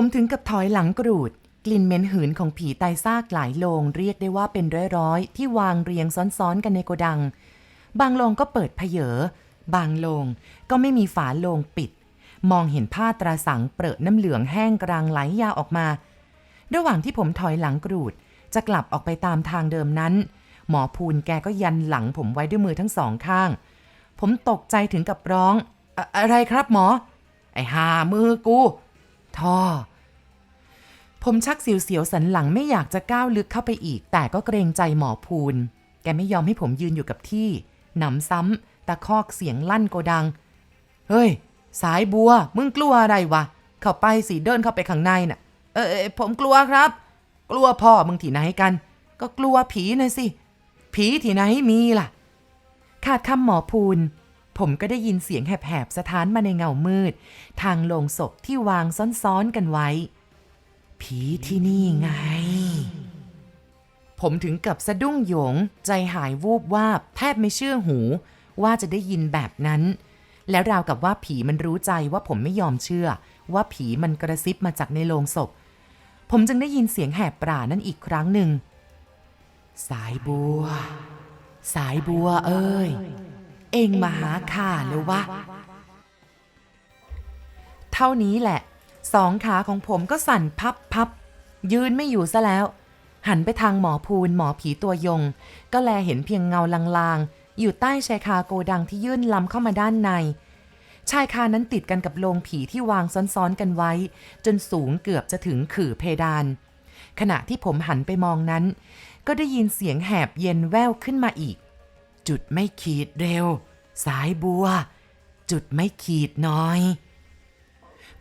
ผมถึงกับถอยหลังกรูด กลิ่นเหม็นหืนของผีตายซากหลายโลงเรียกได้ว่าเป็นร้อยๆ ที่วางเรียงซ้อนๆกันในโกดัง บางโลงก็เปิดเพเยอบางโลงก็ไม่มีฝาโลงปิด มองเห็นผ้าตราสังเปรอะน้ำเหลืองแห้งกลางไหลยาวออกมา ระหว่างที่ผมถอยหลังกรูด จะกลับออกไปตามทางเดิมนั้น หมอพูนแกก็ยันหลังผมไว้ด้วยมือทั้งสองข้าง ผมตกใจถึงกับร้องอะอะไรครับหมอ ไอ้หามือกู ท่อ ผมชักเสียวๆสันหลังไม่อยากจะก้าวลึกเข้าไปอีก แต่ก็เกรงใจหมอพูนแกไม่ยอมให้ผมยืนอยู่กับที่หนำซ้ำตะคอกเสียงลั่นโกดัง เฮ้ย สายบัว มึงกลัวอะไรวะ เข้าไปสิเดินเข้าไปข้างในน่ะ เออผมกลัวครับ กลัวพ่อมึงที่ไหนกัน ก็กลัวผีนะสิ ผีที่ไหนมีล่ะ ขาดคำหมอพูน ผมก็ได้ยินเสียงแหบๆสะท้านมาในเงามืด ทางโลงศพที่วางซ้อนๆกันไว้ ผีที่นี่ไง ผมถึงกับสะดุ้งหยง ใจหายวูบวาบแทบไม่เชื่อหู ว่าจะได้ยินแบบนั้น แล้วราวกับว่าผีมันรู้ใจว่าผมไม่ยอมเชื่อ ว่าผีมันกระซิบมาจากในโลงศพ ผมจึงได้ยินเสียงแหบปรานั่นอีกครั้งหนึ่ง สายบัว สายบัวเอ้ย เองมาหาข้าเลยวะ เท่านี้แหละ สองขาของผมก็สั่นพับพับยืนไม่อยู่ซะแล้ว หันไปทางหมอพูนหมอผีตัวยง ก็แลเห็นเพียงเงาลางๆ อยู่ใต้ชายคาโกดังที่ยื่นลำเข้ามาด้านใน ชายคานั้นติดกันกับโลงผีที่วางซ้อนๆกันไว้ จนสูงเกือบจะถึงขื่อเพดาน ขณะที่ผมหันไปมองนั้น ก็ได้ยินเสียงแหบเย็นแว่วขึ้นมาอีก จุดไม่ขีดเร็ว สายบัว จุดไม่ขีดน้อย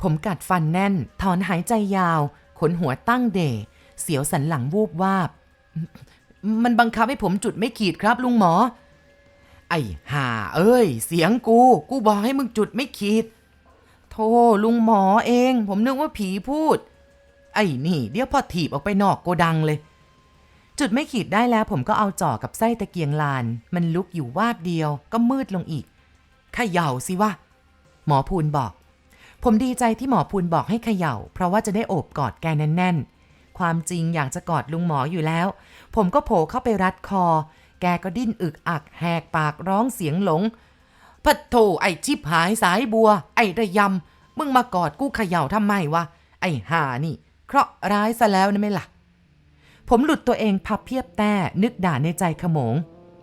ผมกัดฟันแน่น ถอนหายใจยาว ขนหัวตั้งเดะเสียวสันหลังวูบวาบ มันบังคับให้ผมจุดไม่ขีดครับลุงหมอ ไอ้ห่าเอ้ย เสียงกู กูบอกให้มึงจุดไม่ขีด โธ่ลุงหมอเอง ผมนึกว่าผีพูด ไอ้นี่ เดี๋ยวพอถีบออกไปนอกโกดังเลย จุดไม่ขีดได้แล้วผมก็เอาจ่อกับไส้ตะเกียงลาน มันลุกอยู่วาบเดียวก็มืดลงอีกขย่าสิวะ หมอพูนบอก ผมดีใจที่หมอพูนบอกให้เขย่า เพราะว่าจะได้โอบกอดแกแน่นๆ ความจริงอยากจะกอดลุงหมออยู่แล้ว ผมก็โผล่เข้าไปรัดคอ แกก็ดิ้นอึกอัก แหกปากร้องเสียงหลงพัดโถไอ้ชิบหายสายบัว ไอ้ระยำมึงมากอดกูเขย่าทำไมวะไอ้ห่านี่ เคราะห์ร้ายซะแล้วนะไม่ล่ะ ผมหลุดตัวเองพับเพียบแต่นึกด่าในใจขโมง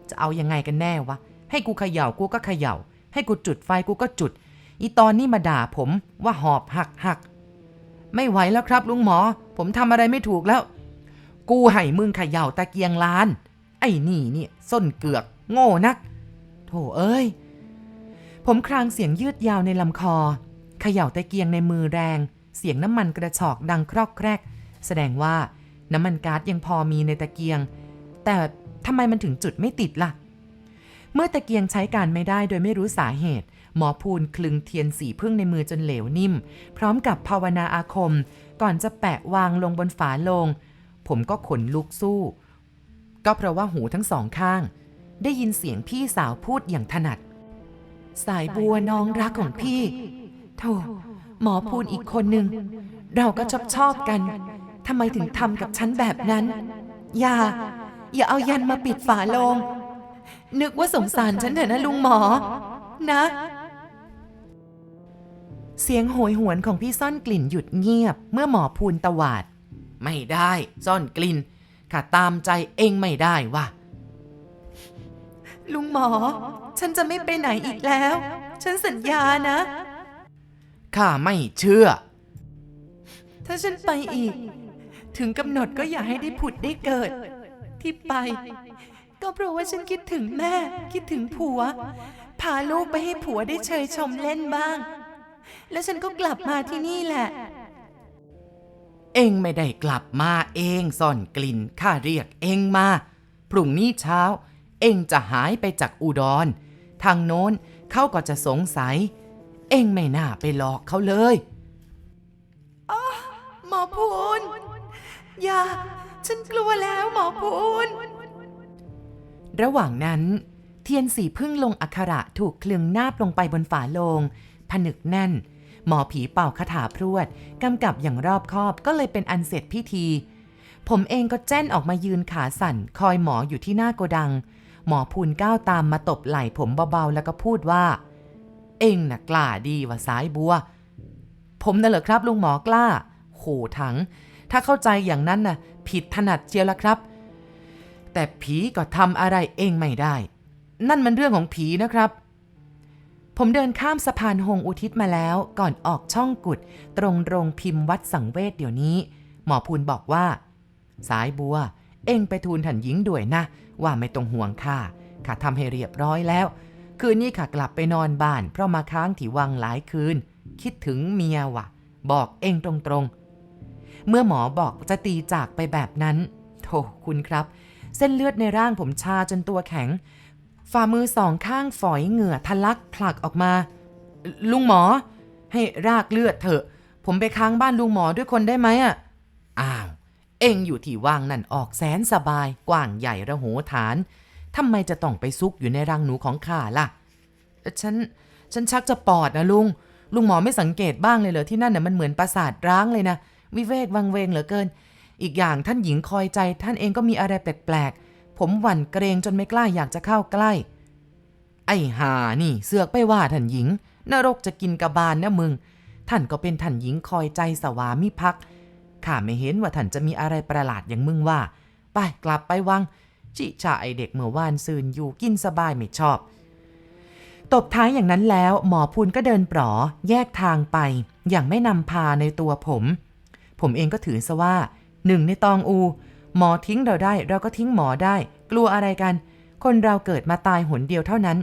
จะเอายังไงกันแน่วะ ให้กูเขย่ากูก็เขย่า ให้กูจุดไฟกูก็จุด อีตอนนี้มาด่าผมว่าหอบหักหัก ไม่ไหวแล้วครับลุงหมอ ผมทำอะไรไม่ถูกแล้ว กูให้มึงเขย่าตะเกียงลาน ไอ้นี่เนี่ยส้นเกือก โง่นัก โถเอ้ย ผมครางเสียงยืดยาวในลำคอ เขย่าตะเกียงในมือแรง เสียงน้ำมันกระชอกดังครอกแครก แสดงว่า น้ำมันก๊าซยังพอมีในตะเกียง แต่ทำไมมันถึงจุดไม่ติดล่ะ เมื่อตะเกียงใช้การไม่ได้โดยไม่รู้สาเหตุ หมอพูนคลึงเทียนสีพึ่งในมือจนเหลวนิ่ม พร้อมกับภาวนาอาคม ก่อนจะแปะวางลงบนฝาโลง ผมก็ขนลุกสู้ ก็เพราะว่าหูทั้งสองข้าง ได้ยินเสียงพี่สาวพูดอย่างถนัด สายบัวน้องรักของพี่โธ่หมอพูนอีกคนหนึ่ง เราก็ชอบชอบกัน ทำไมถึงทำกับฉันแบบนั้น อย่า อย่าเอายันมาปิดฝาโลง นึกว่าสงสารฉันเถอะนะลุงหมอ นะ เสียงโหยหวนของพี่ซ่อนกลิ่นหยุดเงียบ เมื่อหมอพูนตวาด ไม่ได้ซ่อนกลิ่นข้าตามใจเองไม่ได้วะลุงหมอ ฉันจะไม่ไปไหนอีกแล้ว ฉันสัญญานะ ข้าไม่เชื่อ ถ้าฉันไปอีก ถึงกำหนดก็อย่าให้ได้ผุดได้เกิด ที่ไป ก็เพราะว่าฉันคิดถึงแม่ คิดถึงผัว พาลูกไปให้ผัวได้เชยชมเล่นบ้าง แล้วฉันก็กลับมาที่นี่แหละ เองไม่ได้กลับมาเองซ่อนกลิ่นข้าเรียกเองมา พรุ่งนี้เช้า เองจะหายไปจากอุดร ทางโน้นเขาก็จะสงสัย เองไม่น่าไปหลอกเขาเลยหมอพูน อย่า ฉันกลัวแล้วหมอพูน ระหว่างนั้น เทียนสีพึ่งลงอักขระถูกคลึงนาบลงไปบนฝาโลง ผนึกแน่น หมอผีเป่าคาถาพรวด กำกับอย่างรอบคอบก็เลยเป็นอันเสร็จพิธี ผมเองก็แจ้นออกมายืนขาสั่น คอยหมออยู่ที่หน้าโกดัง หมอพูนก้าวตามมาตบไหล่ผมเบาๆ แล้วก็พูดว่า เองน่ะกล้าดีว่าสายบัว ผมน่ะเหรอครับลุงหมอกล้าโหถัง ถ้าเข้าใจอย่างนั้นน่ะ ผิดถนัดเจียวละครับ แต่ผีก็ทำอะไรเองไม่ได้ นั่นมันเรื่องของผีนะครับ ผมเดินข้ามสะพานหงอุทิศมาแล้วก่อนออกช่องกุด ตรงโรงพิมพ์วัดสังเวชเดี๋ยวนี้ หมอพูนบอกว่า สายบัว เองไปทูลท่านหญิงด้วยนะ ว่าไม่ต้องห่วงข้าข้าทำให้เรียบร้อยแล้ว คืนนี้ข้ากลับไปนอนบ้าน เพราะมาค้างที่วังหลายคืน คิดถึงเมียว่ะ บอกเองตรงๆ เมื่อหมอบอกจะตีจากไปแบบนั้นโธ่คุณครับ เส้นเลือดในร่างผมชาจนตัวแข็ง ฝ่ามือสองข้างฝอยเหงื่อทะลักผลักออกมา ลุงหมอ ให้รากเลือดเถอะ ผมไปค้างบ้านลุงหมอด้วยคนได้ไหมอะอ้าว เองอยู่ที่ว่างนั่นออกแสนสบาย กว้างใหญ่ระโหฐานทำไมจะต้องไปซุกอยู่ในรังหนูของข้าล่ะ ฉัน ฉันชักจะปอดนะลุง ลุงหมอไม่สังเกตบ้างเลยเหรอที่นั่นน่ะมันเหมือนปราสาทร้างเลยนะ วิเวกวังเวงเหลือเกิน อีกอย่างท่านหญิงคอยใจท่านเองก็มีอะไรแปลกๆ ผมหวั่นเกรงจนไม่กล้าอยากจะเข้าใกล้ ไอ้หานี่เสือกไปว่าท่านหญิง นรกจะกินกระบาลนะมึง ท่านก็เป็นท่านหญิงคอยใจสวามิภักดิ์ข้าไม่เห็นว่าท่านจะมีอะไรประหลาดอย่างมึงว่า ไปกลับไปวัง จิชาไอเด็กเมื่อวานซืนอยู่กินสบายไม่ชอบ ตบท้ายอย่างนั้นแล้วหมอพูนก็เดินปลอแยกทางไป อย่างไม่นำพาในตัวผม ผมเองก็ถือซะว่าหนึ่งในตองอู หมอทิ้งเราได้ เราก็ทิ้งหมอได้ กลัวอะไรกัน คนเราเกิดมาตายหนเดียวเท่านั้น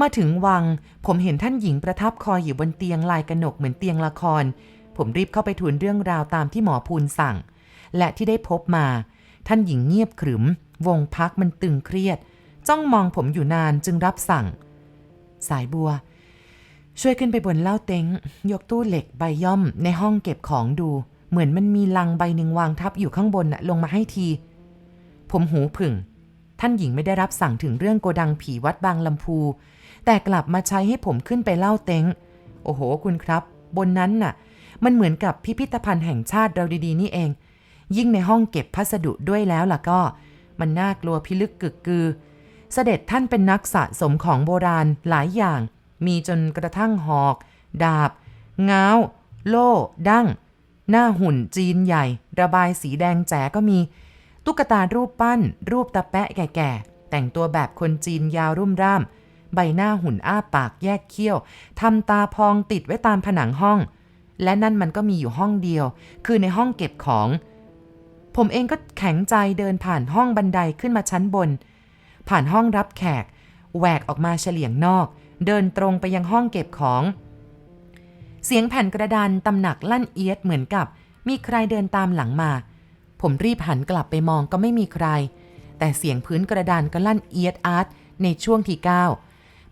มาถึงวัง ผมเห็นท่านหญิงประทับคอยอยู่บนเตียงลายกระหนกเหมือนเตียงละคร ผมรีบเข้าไปทูลเรื่องราวตามที่หมอพูนสั่ง และที่ได้พบมา ท่านหญิงเงียบขรึม วงพักมันตึงเครียด จ้องมองผมอยู่นานจึงรับสั่ง สายบัว ช่วยขึ้นไปบนเล่าเต็งยกตู้เหล็กใบย่อมในห้องเก็บของดู เหมือนมันมีลังใบหนึ่งวางทับอยู่ข้างบนน่ะลงมาให้ที ผมหูผึ่ง ท่านหญิงไม่ได้รับสั่งถึงเรื่องโกดังผีวัดบางลำพู แต่กลับมาใช้ให้ผมขึ้นไปเล่าเต็งโอ้โหคุณครับ บนนั้นน่ะ มันเหมือนกับพิพิธภัณฑ์แห่งชาติเราดีๆ นี่เอง ยิ่งในห้องเก็บพัสดุด้วยแล้วล่ะก็ มันน่ากลัวพิลึกกึกกือ เสด็จท่านเป็นนักสะสมของโบราณหลายอย่าง มีจนกระทั่งหอก ดาบ ง้าว โล่ ดั้ง หน้าหุ่นจีนใหญ่ ระบายสีแดงแจ๋ก็มี ตุ๊กตารูปปั้น รูปตะแปะแก่ๆ แต่งตัวแบบคนจีนยาวรุ่มร่าม ใบหน้าหุ่นอ้าปากแยกเขี้ยวทำตาพองติดไว้ตามผนังห้อง และนั่นมันก็มีอยู่ห้องเดียว คือในห้องเก็บของ ผมเองก็แข็งใจเดินผ่านห้องบันไดขึ้นมาชั้นบน ผ่านห้องรับแขกแหวกออกมาเฉลียงนอก เดินตรงไปยังห้องเก็บของ เสียงแผ่นกระดานตำหนักลั่นเอียดเหมือนกับ มีใครเดินตามหลังมา ผมรีบหันกลับไปมองก็ไม่มีใคร แต่เสียงพื้นกระดานก็ลั่นเอียดอาร์ตในช่วงที่ก้าว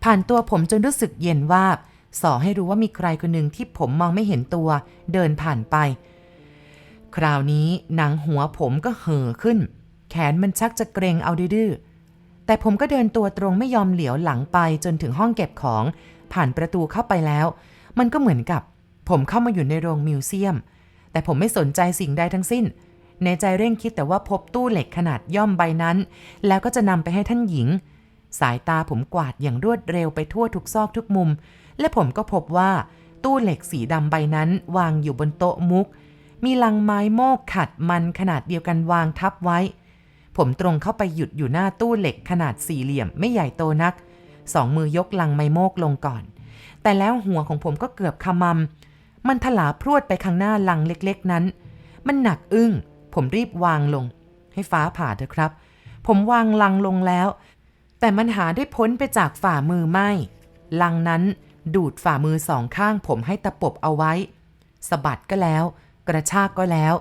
ผ่านตัวผมจนรู้สึกเย็นวาบสอให้รู้ว่ามีใครคนหนึ่งที่ผมมองไม่เห็นตัว เดินผ่านไป คราวนี้หนังหัวผมก็เห่อขึ้น แขนมันชักจะเกรงเอาดื้อ แต่ผมก็เดินตัวตรงไม่ยอมเหลียวหลังไปจนถึงห้องเก็บของ ผ่านประตูเข้าไปแล้ว มันก็เหมือนกับ ผมเข้ามาอยู่ในโรงมิวเซียม แต่ผมไม่สนใจสิ่งใดทั้งสิ้น ในใจเร่งคิดแต่ว่าพบตู้เหล็กขนาดย่อมใบนั้น แล้วก็จะนำไปให้ท่านหญิง สายตาผมกวาดอย่างรวดเร็วไปทั่วทุกซอกทุกมุม และผมก็พบว่า ตู้เหล็กสีดำใบนั้นวางอยู่บนโต๊ะมุก มีลังไม้โมกขัดมันขนาดเดียวกันวางทับไว้ ผมตรงเข้าไปหยุดอยู่หน้าตู้เหล็กขนาดสี่เหลี่ยมไม่ใหญ่โตนัก สองมือยกลังไมโมกลงก่อน แต่แล้วหัวของผมก็เกือบขมำมันถลาพรวดไปข้างหน้าลังเล็กๆนั้น มันหนักอึ้ง ผมรีบวางลง ให้ฟ้าผ่าเถอะครับ ผมวางลังลงแล้ว แต่มันหาได้พ้นไปจากฝ่ามือไม่ ลังนั้นดูดฝ่ามือสองข้าง ผมให้ตะปบเอาไว้สะบัดก็แล้ว กระชากก็แล้ว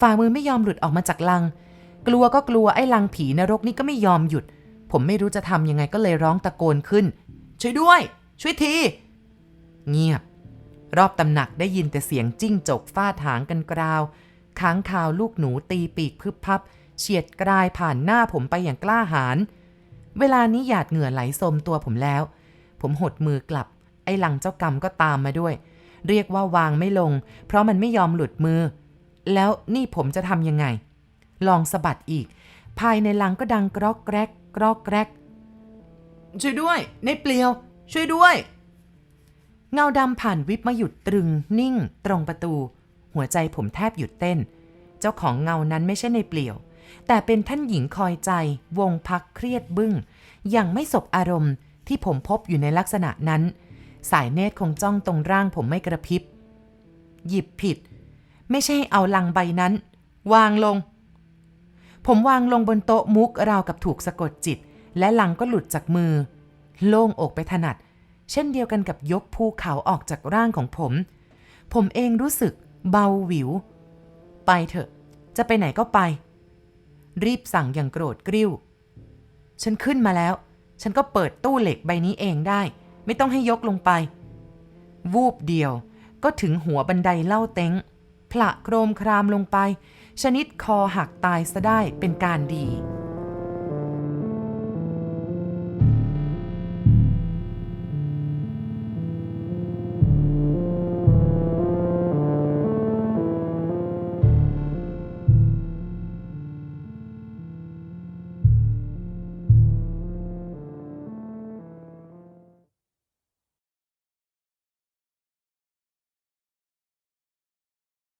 ฝ่ามือไม่ยอมหลุดออกมาจากลัง กลัวก็กลัวไอ้ลังผีนรกนี่ก็ไม่ยอมหยุด ผมไม่รู้จะทำยังไงก็เลยร้องตะโกนขึ้น ช่วยด้วย ช่วยที เงียบ รอบตำหนักได้ยินแต่เสียงจิ้งจกฟาดหางกันกราวค้างคาวลูกหนูตีปีกพึบพับ เฉียดกลายผ่านหน้าผมไปอย่างกล้าหาญเวลานี้หยาดเหงื่อไหลโสมตัวผมแล้ว ผมหดมือกลับ ไอ้หลังเจ้ากรรมก็ตามมาด้วย เรียกว่าวางไม่ลง เพราะมันไม่ยอมหลุดมือ แล้วนี่ผมจะทำยังไง ลองสะบัดอีก ภายในลังก็ดังกรอกแกรกกรอกแกรกช่วยด้วย ในเปลี่ยว ช่วยด้วย เงาดำผ่านวิบมาหยุดตรึง นิ่ง ตรงประตู หัวใจผมแทบหยุดเต้น เจ้าของเงานั้นไม่ใช่ในเปลี่ยว แต่เป็นท่านหญิงคอยใจ วงพักเครียดบึ้งอย่างไม่สบอารมณ์ที่ผมพบอยู่ในลักษณะนั้น สายเนตรคงจ้องตรงร่างผมไม่กระพริบ หยิบผิด ไม่ใช่เอาลังใบนั้น วางลง ผมวางลงบนโต๊ะมุกราวกับถูกสะกดจิต และหลังก็หลุดจากมือ โล่งอกไปถนัด เช่นเดียวกันกับยกภูเขาออกจากร่างของผม ผมเองรู้สึกเบาหวิว ไปเถอะ จะไปไหนก็ไป รีบสั่งอย่างโกรธกริ้ว ฉันขึ้นมาแล้ว ฉันก็เปิดตู้เหล็กใบนี้เองได้ ไม่ต้องให้ยกลงไป วูบเดียวก็ถึงหัวบันไดเล่าเต็งผละโครมครามลงไป ชนิดคอหักตายซะได้เป็นการดี